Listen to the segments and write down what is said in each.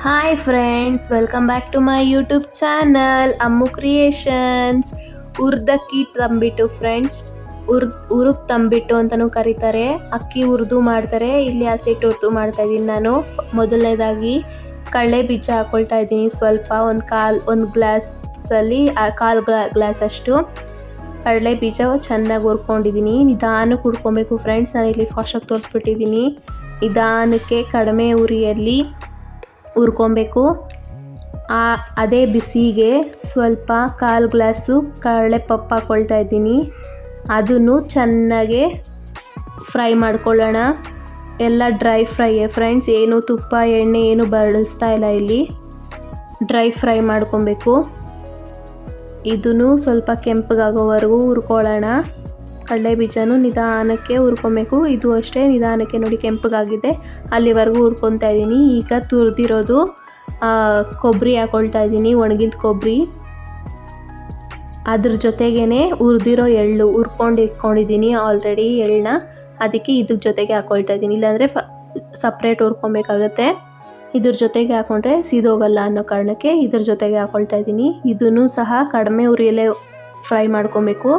Hi friends welcome back to my YouTube channel Ammu creations ಉರ್ದಕ್ಕಿ ತಂಬಿಟ್ಟು friends ಉರ್ ಉರುಕ್ ತಂಬಿಟ್ಟು ಅಂತಲೂ ಕರೀತಾರೆ ಅಕ್ಕಿ ಉರ್ದು ಮಾಡ್ತಾರೆ ಇಲ್ಲಿ ಹಸಿಟ್ಟು ಉರ್ದು ಮಾಡ್ತಾ ಇದ್ದೀನಿ ನಾನು ಮೊದಲನೇದಾಗಿ ಕಡಲೆ ಬೀಜ ಹಾಕ್ಕೊಳ್ತಾ ಇದ್ದೀನಿ ಸ್ವಲ್ಪ ಒಂದು ಕಾಲ್ ಒಂದು ಗ್ಲಾಸಲ್ಲಿ ಕಾಲು ಗ್ಲಾ ಗ್ಲಾಸ್ ಅಷ್ಟು ಕಡಲೆ ಬೀಜ ಚೆನ್ನಾಗಿ ಹುರ್ಕೊಂಡಿದ್ದೀನಿ ನಿಧಾನಕ್ಕೆ ಹುರ್ಕೊಬೇಕು ಫ್ರೆಂಡ್ಸ್ ನಾನು ಇಲ್ಲಿ ಫಾಸ್ಟಾಗಿ ತೋರಿಸ್ಬಿಟ್ಟಿದ್ದೀನಿ ನಿಧಾನಕ್ಕೆ ಕಡಿಮೆ ಉರಿಯಲ್ಲಿ ಹುರ್ಕೊಬೇಕು ಆ, ಅದೇ ಬಿಸಿಗೆ ಸ್ವಲ್ಪ ಕಾಲು ಗ್ಲಾಸು ಕಡಲೆ ಪಪ್ಪು ಹಾಕ್ಕೊಳ್ತಾ ಇದ್ದೀನಿ. ಅದನ್ನು ಚೆನ್ನಾಗೆ ಫ್ರೈ ಮಾಡ್ಕೊಳ್ಳೋಣ. ಎಲ್ಲ ಡ್ರೈ ಫ್ರೈಯೇ ಫ್ರೆಂಡ್ಸ್, ಏನು ತುಪ್ಪ, ಎಣ್ಣೆ, ಏನು ಬಳಸ್ತಾ ಇಲ್ಲ ಇಲ್ಲಿ. ಡ್ರೈ ಫ್ರೈ ಮಾಡ್ಕೊಬೇಕು. ಇದನ್ನು ಸ್ವಲ್ಪ ಕೆಂಪಗಾಗೋವರೆಗೂ ಹುರ್ಕೊಳ್ಳೋಣ. ಕಡಲೆ ಬೀಜನೂ ನಿಧಾನಕ್ಕೆ ಹುರ್ಕೊಬೇಕು. ಇದು ಅಷ್ಟೇ ನಿಧಾನಕ್ಕೆ ನೋಡಿ ಕೆಂಪಗಾಗಿದೆ. ಅಲ್ಲಿವರೆಗೂ ಹುರ್ಕೊತಾ ಇದ್ದೀನಿ. ಈಗ ತುರಿದಿರೋದು ಕೊಬ್ಬರಿ ಹಾಕ್ಕೊಳ್ತಾ ಇದ್ದೀನಿ, ಒಣಗಿದ ಕೊಬ್ಬರಿ ಅದ್ರ ಜೊತೆಗೇ ಹುರಿದಿರೋ ಎಳ್ಳು ಹುರ್ಕೊಂಡು ಇಟ್ಕೊಂಡಿದ್ದೀನಿ ಆಲ್ರೆಡಿ ಎಳ್ಳನ್ನ ಅದಕ್ಕೆ ಇದ್ರ ಜೊತೆಗೆ ಹಾಕ್ಕೊಳ್ತಾ ಇದ್ದೀನಿ. ಇಲ್ಲಾಂದರೆ ಫ ಸಪ್ರೇಟ್ ಹುರ್ಕೊಬೇಕಾಗತ್ತೆ. ಇದ್ರ ಜೊತೆಗೆ ಹಾಕ್ಕೊಂಡ್ರೆ ಸೀದೋಗಲ್ಲ ಅನ್ನೋ ಕಾರಣಕ್ಕೆ ಇದ್ರ ಜೊತೆಗೆ ಹಾಕ್ಕೊಳ್ತಾ ಇದ್ದೀನಿ. ಇದನ್ನು ಸಹ ಕಡಿಮೆ ಉರಿಯಲ್ಲೇ ಫ್ರೈ ಮಾಡ್ಕೊಬೇಕು.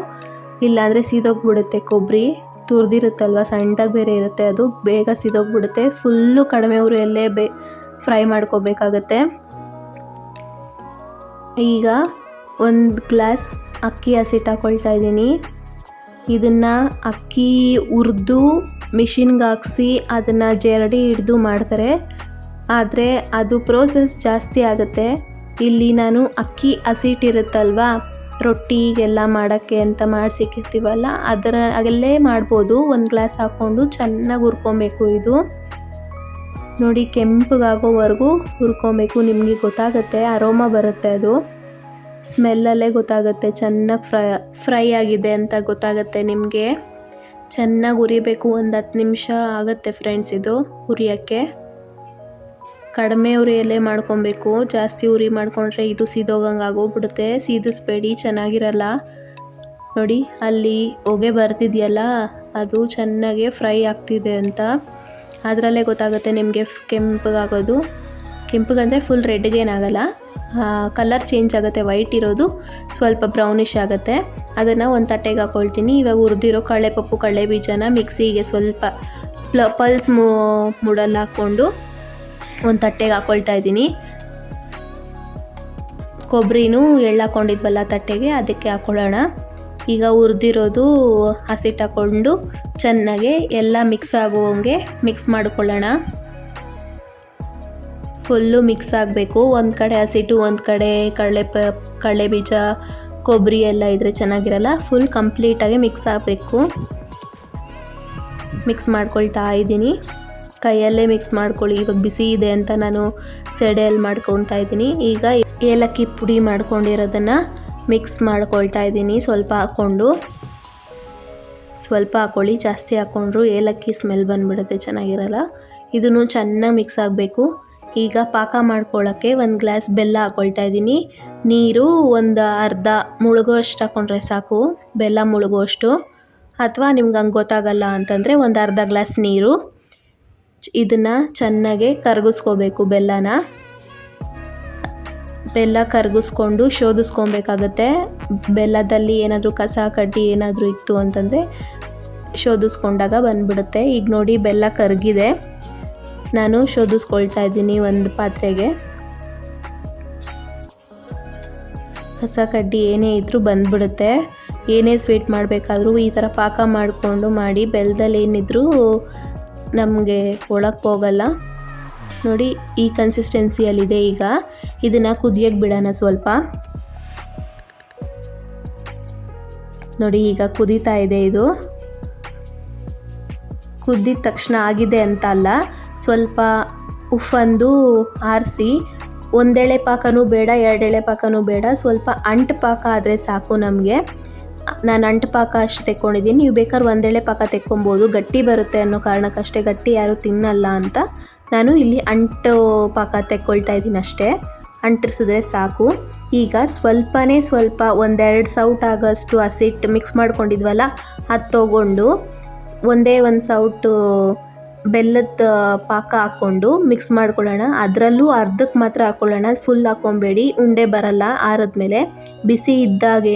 ಇಲ್ಲಾಂದರೆ ಸೀದೋಗ್ಬಿಡುತ್ತೆ. ಕೊಬ್ಬರಿ ತುರಿದಿರುತ್ತಲ್ವ? ಸಣ್ಣದಾಗಿ ಬೇರೆ ಇರುತ್ತೆ ಅದು. ಬೇಗ ಸೀದೋಗ್ಬಿಡುತ್ತೆ. ಫುಲ್ಲು ಕಡಿಮೆ ಉರಿಯಲ್ಲೇ ಬೇ, ಫ್ರೈ ಮಾಡ್ಕೋಬೇಕಾಗತ್ತೆ. ಈಗ ಒಂದು ಗ್ಲಾಸ್ ಅಕ್ಕಿ ಹಸಿಟ್ಟು ಹಾಕ್ಕೊಳ್ತಾ ಇದ್ದೀನಿ. ಇದನ್ನು ಅಕ್ಕಿ ಉರಿದು ಮಿಷಿನ್ಗೆ ಹಾಕ್ಸಿ ಅದನ್ನು ಜರಡಿ ಹಿಡ್ದು ಮಾಡ್ತಾರೆ. ಆದರೆ ಅದು ಪ್ರೋಸೆಸ್ ಜಾಸ್ತಿ ಆಗುತ್ತೆ. ಇಲ್ಲಿ ನಾನು ಅಕ್ಕಿ ಹಸಿಟ್ಟಿರುತ್ತಲ್ವ ರೊಟ್ಟಿಗೆಲ್ಲ ಮಾಡೋಕ್ಕೆ ಅಂತ ಮಾಡಿಸಿಕ್ಕಿರ್ತೀವಲ್ಲ ಅದರ ಅಲ್ಲೇ ಮಾಡ್ಬೋದು. ಒಂದು ಗ್ಲಾಸ್ ಹಾಕ್ಕೊಂಡು ಚೆನ್ನಾಗಿ ಹುರ್ಕೊಬೇಕು ಇದು. ನೋಡಿ, ಕೆಂಪಗಾಗೋವರೆಗೂ ಹುರ್ಕೊಬೇಕು, ನಿಮಗೆ ಗೊತ್ತಾಗುತ್ತೆ, ಅರೋಮ ಬರುತ್ತೆ ಅದು. ಸ್ಮೆಲ್ಲಲ್ಲೇ ಗೊತ್ತಾಗುತ್ತೆ, ಚೆನ್ನಾಗಿ ಫ್ರೈ ಫ್ರೈ ಆಗಿದೆ ಅಂತ ಗೊತ್ತಾಗುತ್ತೆ ನಿಮಗೆ. ಚೆನ್ನಾಗಿ ಹುರಿಬೇಕು, ಒಂದು ಹತ್ತು ನಿಮಿಷ ಆಗುತ್ತೆ ಫ್ರೆಂಡ್ಸ್ ಇದು ಹುರಿಯೋಕ್ಕೆ. ಕಡಿಮೆ ಉರಿಯಲ್ಲೇ ಮಾಡ್ಕೊಬೇಕು. ಜಾಸ್ತಿ ಉರಿ ಮಾಡಿಕೊಂಡ್ರೆ ಇದು ಸೀದೋಗಂಗೆ ಆಗೋಗ್ಬಿಡುತ್ತೆ. ಸೀದಿಸ್ಬೇಡಿ, ಚೆನ್ನಾಗಿರಲ್ಲ. ನೋಡಿ, ಅಲ್ಲಿ ಹೊಗೆ ಬರ್ತಿದೆಯಲ್ಲ, ಅದು ಚೆನ್ನಾಗೆ ಫ್ರೈ ಆಗ್ತಿದೆ ಅಂತ. ಅದರಲ್ಲೇ ಗೊತ್ತಾಗುತ್ತೆ ನಿಮಗೆ ಕೆಂಪಗಾಗೋದು. ಕೆಂಪಗಂದರೆ ಫುಲ್ ರೆಡ್ಗೇನಾಗಲ್ಲ. ಕಲರ್ ಚೇಂಜ್ ಆಗುತ್ತೆ. ವೈಟ್ ಇರೋದು ಸ್ವಲ್ಪ ಬ್ರೌನಿಷ್ ಆಗುತ್ತೆ. ಅದನ್ನು ಒಂದು ತಟ್ಟೆಗೆ ಹಾಕ್ಕೊಳ್ತೀನಿ ಇವಾಗ ಹುರಿದಿರೋ ಕಡಲೆಪಪ್ಪು ಕಡಲೆ ಬೀಜನ ಮಿಕ್ಸಿಗೆ ಸ್ವಲ್ಪ ಪ್ಲ ಪಲ್ಸ್ ಮೂ ಮೂಡಲ್ಲಿ ಹಾಕ್ಕೊಂಡು ಒಂದು ತಟ್ಟೆಗೆ ಹಾಕೊಳ್ತಾ ಇದ್ದೀನಿ. ಕೊಬ್ಬರಿನೂ ಎಳ್ಳು ಹಾಕೊಂಡಿದ್ವಲ್ಲ ತಟ್ಟೆಗೆ, ಅದಕ್ಕೆ ಹಾಕೊಳ್ಳೋಣ. ಈಗ ಹುರಿದಿರೋದು ಹಸಿಟ್ಟು ಹಾಕ್ಕೊಂಡು ಚೆನ್ನಾಗೆ ಎಲ್ಲ ಮಿಕ್ಸ್ ಆಗುವಂಗೆ ಮಿಕ್ಸ್ ಮಾಡ್ಕೊಳ್ಳೋಣ. ಫುಲ್ಲು ಮಿಕ್ಸ್ ಆಗಬೇಕು. ಒಂದು ಕಡೆ ಹಸಿಟ್ಟು, ಒಂದು ಕಡೆ ಕಡಲೆ ಪ, ಕಡಲೆ ಬೀಜ ಕೊಬ್ಬರಿ ಎಲ್ಲ ಇದ್ದರೆ ಚೆನ್ನಾಗಿರಲ್ಲ. ಫುಲ್ ಕಂಪ್ಲೀಟಾಗಿ ಮಿಕ್ಸ್ ಆಗಬೇಕು. ಮಿಕ್ಸ್ ಮಾಡ್ಕೊಳ್ತಾ ಇದ್ದೀನಿ. ಕೈಯಲ್ಲೇ ಮಿಕ್ಸ್ ಮಾಡ್ಕೊಳ್ಳಿ. ಇವಾಗ ಬಿಸಿ ಇದೆ ಅಂತ ನಾನು ಸೆಡೆಯಲ್ಲಿ ಮಾಡ್ಕೊಳ್ತಾ ಇದ್ದೀನಿ. ಈಗ ಏಲಕ್ಕಿ ಪುಡಿ ಮಾಡ್ಕೊಂಡಿರೋದನ್ನು ಮಿಕ್ಸ್ ಮಾಡ್ಕೊಳ್ತಾ ಇದ್ದೀನಿ. ಸ್ವಲ್ಪ ಹಾಕ್ಕೊಂಡು. ಸ್ವಲ್ಪ ಹಾಕ್ಕೊಳ್ಳಿ. ಜಾಸ್ತಿ ಹಾಕ್ಕೊಂಡ್ರು ಏಲಕ್ಕಿ ಸ್ಮೆಲ್ ಬಂದುಬಿಡುತ್ತೆ. ಚೆನ್ನಾಗಿರಲ್ಲ. ಇದನ್ನು ಚೆನ್ನಾಗಿ ಮಿಕ್ಸ್ ಆಗಬೇಕು. ಈಗ ಪಾಕ ಮಾಡ್ಕೊಳ್ಳೋಕ್ಕೆ ಒಂದು ಗ್ಲಾಸ್ ಬೆಲ್ಲ ಹಾಕ್ಕೊಳ್ತಾ ಇದ್ದೀನಿ. ನೀರು ಒಂದು ಅರ್ಧ ಮುಳುಗೋಷ್ಟು ಹಾಕ್ಕೊಂಡ್ರೆ ಸಾಕು. ಬೆಲ್ಲ ಮುಳುಗೋಷ್ಟು ಅಥವಾ ನಿಮ್ಗೆ ಹಂಗೆ ಗೊತ್ತಾಗಲ್ಲ ಅಂತಂದರೆ ಒಂದು ಅರ್ಧ ಗ್ಲಾಸ್ ನೀರು. ಇದನ್ನು ಚೆನ್ನಾಗೆ ಕರಗಿಸ್ಕೋಬೇಕು ಬೆಲ್ಲನ. ಬೆಲ್ಲ ಕರಗಿಸ್ಕೊಂಡು ಶೋಧಿಸ್ಕೊಬೇಕಾಗತ್ತೆ. ಬೆಲ್ಲದಲ್ಲಿ ಏನಾದರೂ ಕಸ, ಕಡ್ಡಿ ಏನಾದರೂ ಇತ್ತು ಅಂತಂದರೆ ಶೋಧಿಸ್ಕೊಂಡಾಗ ಬಂದ್ಬಿಡುತ್ತೆ. ಈಗ ನೋಡಿ ಬೆಲ್ಲ ಕರಗಿದೆ. ನಾನು ಶೋಧಿಸ್ಕೊಳ್ತಾ ಇದ್ದೀನಿ ಒಂದು ಪಾತ್ರೆಗೆ. ಕಸ, ಕಡ್ಡಿ ಏನೇ ಇದ್ದರೂ ಬಂದ್ಬಿಡುತ್ತೆ. ಏನೇ ಸ್ವೀಟ್ ಮಾಡಬೇಕಾದ್ರೂ ಈ ಥರ ಪಾಕ ಮಾಡಿಕೊಂಡು ಮಾಡಿ ಬೆಲ್ಲದಲ್ಲಿ ಏನಿದ್ರೂ ನಮಗೆ ಒಳಕ್ಕೆ ಹೋಗಲ್ಲ. ನೋಡಿ, ಈ ಕನ್ಸಿಸ್ಟೆನ್ಸಿಯಲ್ಲಿದೆ ಈಗ. ಇದನ್ನು ಕುದಿಯೋಕ್ಕೆ ಬಿಡೋಣ ಸ್ವಲ್ಪ. ನೋಡಿ, ಈಗ ಕುದೀತಾ ಇದೆ ಇದು. ಕುದ್ದಿದ ತಕ್ಷಣ ಆಗಿದೆ ಅಂತ ಅಲ್ಲ, ಸ್ವಲ್ಪ ಉಫ್ಫಂದು ಆರಿಸಿ, ಒಂದೆಳೆ ಪಾಕನೂ ಬೇಡ, ಎರಡೆಳೆ ಪಾಕನೂ ಬೇಡ, ಸ್ವಲ್ಪ ಅಂಟು ಪಾಕ ಆದರೆ ಸಾಕು ನಮಗೆ. ನಾನು ಅಂಟು ಪಾಕ ಅಷ್ಟು ತೆಕ್ಕೊಂಡಿದ್ದೀನಿ. ನೀವು ಬೇಕಾದ್ರೆ ಒಂದೆಳೆ ಪಾಕ ತೆಕ್ಕೊಬೋದು. ಗಟ್ಟಿ ಬರುತ್ತೆ ಅನ್ನೋ ಕಾರಣಕ್ಕಷ್ಟೇ ಗಟ್ಟಿ ಯಾರೂ ತಿನ್ನಲ್ಲ ಅಂತ ನಾನು ಇಲ್ಲಿ ಅಂಟು ಪಾಕ ತೆಕ್ಕೊಳ್ತಾ ಇದ್ದೀನಿ ಅಷ್ಟೇ. ಅಂಟಿಸಿದ್ರೆ ಸಾಕು. ಈಗ ಸ್ವಲ್ಪನೇ ಸ್ವಲ್ಪ ಒಂದೆರಡು ಸೌಟ್ ಆಗೋಷ್ಟು ಹಸಿಟ್ಟು ಮಿಕ್ಸ್ ಮಾಡ್ಕೊಂಡಿದ್ವಲ್ಲ, ಅದು ತೊಗೊಂಡು ಒಂದೇ ಒಂದು ಸೌಟು ಬೆಲ್ಲದ ಪಾಕ ಹಾಕ್ಕೊಂಡು ಮಿಕ್ಸ್ ಮಾಡ್ಕೊಳ್ಳೋಣ. ಅದರಲ್ಲೂ ಅರ್ಧಕ್ಕೆ ಮಾತ್ರ ಹಾಕ್ಕೊಳ್ಳೋಣ. ಫುಲ್ ಹಾಕ್ಕೊಬೇಡಿ. ಉಂಡೆ ಬರಲ್ಲ. ಆರದ್ಮೇಲೆ ಬಿಸಿ ಇದ್ದಾಗೇ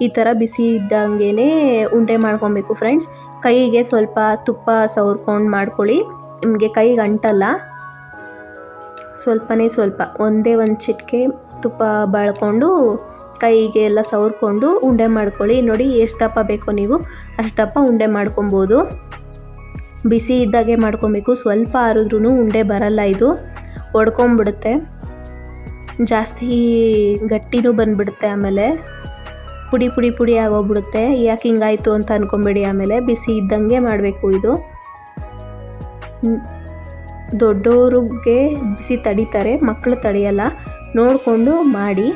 ಈ ಥರ ಬಿಸಿ ಇದ್ದಂಗೆ ಉಂಡೆ ಮಾಡ್ಕೊಬೇಕು ಫ್ರೆಂಡ್ಸ್ ಕೈಗೆ ಸ್ವಲ್ಪ ತುಪ್ಪ ಸವರ್ಕೊಂಡು ಮಾಡ್ಕೊಳ್ಳಿ. ನಿಮಗೆ ಕೈಗೆ ಅಂಟಲ್ಲ ಸ್ವಲ್ಪನೇ ಸ್ವಲ್ಪ. ಒಂದೇ ಒಂದು ಚಿಟಿಕೆ ತುಪ್ಪ ಬಾಳ್ಕೊಂಡು ಕೈಗೆ ಎಲ್ಲ ಸವರ್ಕೊಂಡು ಉಂಡೆ ಮಾಡ್ಕೊಳ್ಳಿ. ನೋಡಿ ಎಷ್ಟು ದಪ್ಪ ಬೇಕೋ ನೀವು. ಅಷ್ಟು ದಪ್ಪ ಉಂಡೆ ಮಾಡ್ಕೊಬೋದು. ಬಿಸಿ ಇದ್ದಾಗೆ ಮಾಡ್ಕೊಬೇಕು. ಸ್ವಲ್ಪ ಆರಿದ್ರೂ ಉಂಡೆ ಬರಲ್ಲ ಇದು. ಒಡ್ಕೊಂಬಿಡುತ್ತೆ. ಜಾಸ್ತಿ ಗಟ್ಟಿನೂ ಬಂದುಬಿಡುತ್ತೆ ಆಮೇಲೆ. ಪುಡಿ ಪುಡಿ ಪುಡಿ ಆಗೋಗ್ಬಿಡುತ್ತೆ. ಯಾಕೆ ಹಿಂಗಾಯಿತು ಅಂತ ಅಂದ್ಕೊಂಬೇಡಿ ಆಮೇಲೆ ಬಿಸಿ ಇದ್ದಂಗೆ ಮಾಡಬೇಕು ಇದು. ದೊಡ್ಡೋರಿಗೆ ಬಿಸಿ ತಡಿತಾರೆ. ಮಕ್ಕಳು ತಡೆಯಲ್ಲ. ನೋಡಿಕೊಂಡು ಮಾಡಿ.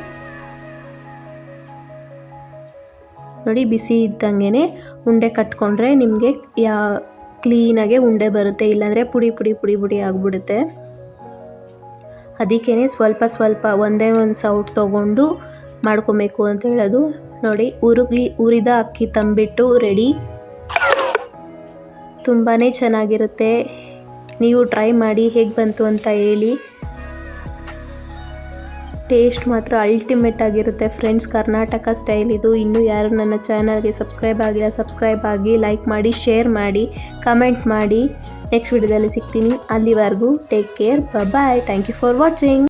ನೋಡಿ, ಬಿಸಿ ಇದ್ದಂಗೆ ಉಂಡೆ ಕಟ್ಕೊಂಡ್ರೆ ನಿಮಗೆ ಯಾ, ಕ್ಲೀನಾಗೆ ಉಂಡೆ ಬರುತ್ತೆ. ಇಲ್ಲಾಂದರೆ ಪುಡಿ ಪುಡಿ ಪುಡಿ ಪುಡಿ ಆಗಿಬಿಡುತ್ತೆ. ಅದಕ್ಕೇ ಸ್ವಲ್ಪ ಸ್ವಲ್ಪ ಒಂದೇ ಒಂದು ಸೌಟ್ ತೊಗೊಂಡು ಮಾಡ್ಕೊಬೇಕು ಅಂತ ಹೇಳೋದು. ನೋಡಿ, ಉರುಗಿ ಉರಿದ ಅಕ್ಕಿ ತಂಬಿಟ್ಟು ರೆಡಿ ತುಂಬಾ ಚೆನ್ನಾಗಿರುತ್ತೆ. ನೀವು ಟ್ರೈ ಮಾಡಿ ಹೇಗೆ ಬಂತು ಅಂತ ಹೇಳಿ. ಟೇಸ್ಟ್ ಮಾತ್ರ ಅಲ್ಟಿಮೇಟ್ ಆಗಿರುತ್ತೆ ಫ್ರೆಂಡ್ಸ್ ಕರ್ನಾಟಕ ಸ್ಟೈಲ್ ಇದು. ಇನ್ನೂ ಯಾರು ನನ್ನ ಚಾನಲ್ಗೆ ಸಬ್ಸ್ಕ್ರೈಬ್ ಆಗಿಲ್ಲ ಸಬ್ಸ್ಕ್ರೈಬ್ ಆಗಿ ಲೈಕ್ ಮಾಡಿ ಶೇರ್ ಮಾಡಿ ಕಮೆಂಟ್ ಮಾಡಿ. ನೆಕ್ಸ್ಟ್ ವಿಡಿಯೋದಲ್ಲಿ ಸಿಗ್ತೀನಿ. ಅಲ್ಲಿವರೆಗೂ take care bye thank you for watching